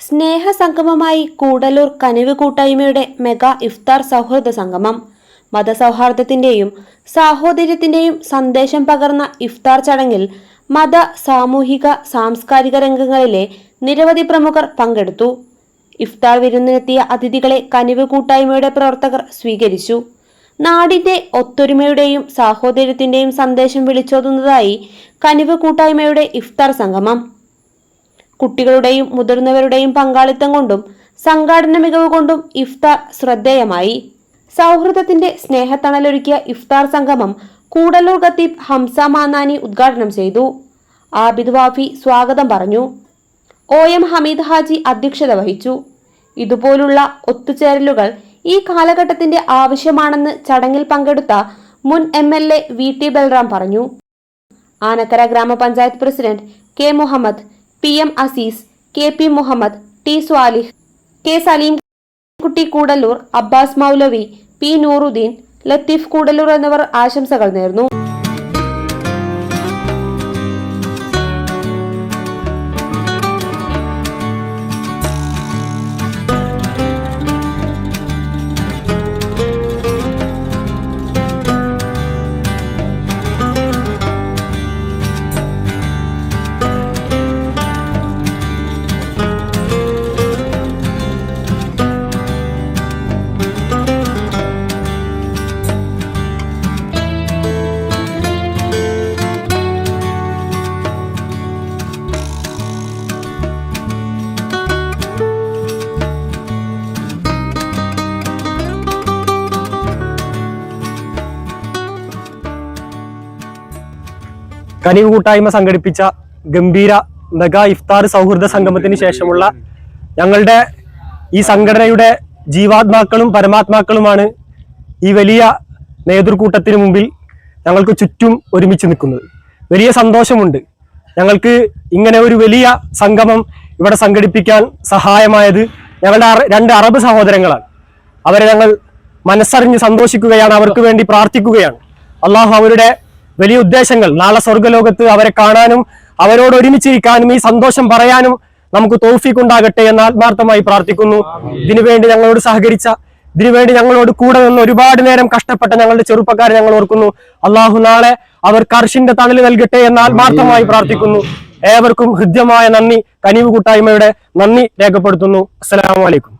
സ്നേഹസംഗമമായി കൂടലൂർ കനിവ് കൂട്ടായ്മയുടെ മെഗാ ഇഫ്താർ സൗഹൃദ സംഗമം. മതസൗഹാർദ്ദത്തിന്റെയും സാഹോദര്യത്തിന്റെയും സന്ദേശം പകർന്ന ഇഫ്താർ ചടങ്ങിൽ മത സാമൂഹിക സാംസ്കാരിക രംഗങ്ങളിലെ നിരവധി പ്രമുഖർ പങ്കെടുത്തു. ഇഫ്താർ വിരുന്നിനെത്തിയ അതിഥികളെ കനിവ് കൂട്ടായ്മയുടെ പ്രവർത്തകർ സ്വീകരിച്ചു. നാടിന്റെ ഒത്തൊരുമയുടെയും സാഹോദര്യത്തിന്റെയും സന്ദേശം വിളിച്ചോതുന്നതായി കനിവ് കൂട്ടായ്മയുടെ ഇഫ്താർ സംഗമം. കുട്ടികളുടെയും മുതിർന്നവരുടെയും പങ്കാളിത്തം കൊണ്ടും സംഘാടന മികവ് കൊണ്ടും ഇഫ്താർ ശ്രദ്ധേയമായി. സൗഹൃദത്തിന്റെ സ്നേഹത്തണലൊരുക്കിയ ഇഫ്താർ സംഗമം കൂടല്ലൂർ ഖത്തീബ് ഹംസ മാനാനി ഉദ്ഘാടനം ചെയ്തു. ആബിദ് വാഫി സ്വാഗതം പറഞ്ഞു. ഒ എം ഹമീദ് ഹാജി അധ്യക്ഷത വഹിച്ചു. ഇതുപോലുള്ള ഒത്തുചേരലുകൾ ഈ കാലഘട്ടത്തിന്റെ ആവശ്യമാണെന്ന് ചടങ്ങിൽ പങ്കെടുത്ത മുൻ M L A V T Balram പറഞ്ഞു. ആനക്കര ഗ്രാമപഞ്ചായത്ത് president K Muhammad P M Azeez K P Muhammad T Swalih K Saleem Kutty Koodallur Abbas Moulavi P Nooruddin Latheef Koodallur എന്നിവർ ആശംസകൾ നേർന്നു. കനിവ് കൂട്ടായ്മ സംഘടിപ്പിച്ച ഗംഭീര മെഗാ ഇഫ്താർ സൗഹൃദ സംഗമത്തിന് ശേഷമുള്ള ഞങ്ങളുടെ ഈ സംഘടനയുടെ ജീവാത്മാക്കളും പരമാത്മാക്കളുമാണ് ഈ വലിയ നേതൃക്കൂട്ടത്തിന് മുമ്പിൽ ഞങ്ങൾക്ക് ചുറ്റും ഒരുമിച്ച് നിൽക്കുന്നത്. വലിയ സന്തോഷമുണ്ട്. ഞങ്ങൾക്ക് ഇങ്ങനെ ഒരു വലിയ സംഗമം ഇവിടെ സംഘടിപ്പിക്കാൻ സഹായമായത് ഞങ്ങളുടെ രണ്ട് അറബ് സഹോദരങ്ങളാണ്. അവരെ ഞങ്ങൾ മനസ്സറിഞ്ഞ് സന്തോഷിക്കുകയാണ് അവർക്ക് വേണ്ടി പ്രാർത്ഥിക്കുകയാണ്. അള്ളാഹു അവരുടെ വലിയ ഉദ്ദേശങ്ങൾ. നാളെ സ്വർഗലോകത്ത് അവരെ കാണാനും അവരോട് ഒരുമിച്ചിരിക്കാനും ഈ സന്തോഷം പറയാനും നമുക്ക് തോഫീക്ക് ഉണ്ടാകട്ടെ എന്ന് ആത്മാർത്ഥമായി പ്രാർത്ഥിക്കുന്നു. ഇതിനുവേണ്ടി ഞങ്ങളോട് സഹകരിച്ച ഇതിനുവേണ്ടി ഞങ്ങളോട് കൂടെ നിന്ന് ഒരുപാട് നേരം കഷ്ടപ്പെട്ട ഞങ്ങളുടെ ചെറുപ്പക്കാരെ ഞങ്ങൾ ഓർക്കുന്നു. അള്ളാഹു നാളെ അവർ കർഷിന്റെ തണൽ നൽകട്ടെ എന്ന് ആത്മാർത്ഥമായി പ്രാർത്ഥിക്കുന്നു. ഏവർക്കും ഹൃദ്യമായ നന്ദി കനിവ് കൂട്ടായ്മയുടെ നന്ദി രേഖപ്പെടുത്തുന്നു. അസ്സലാമു അലൈക്കും.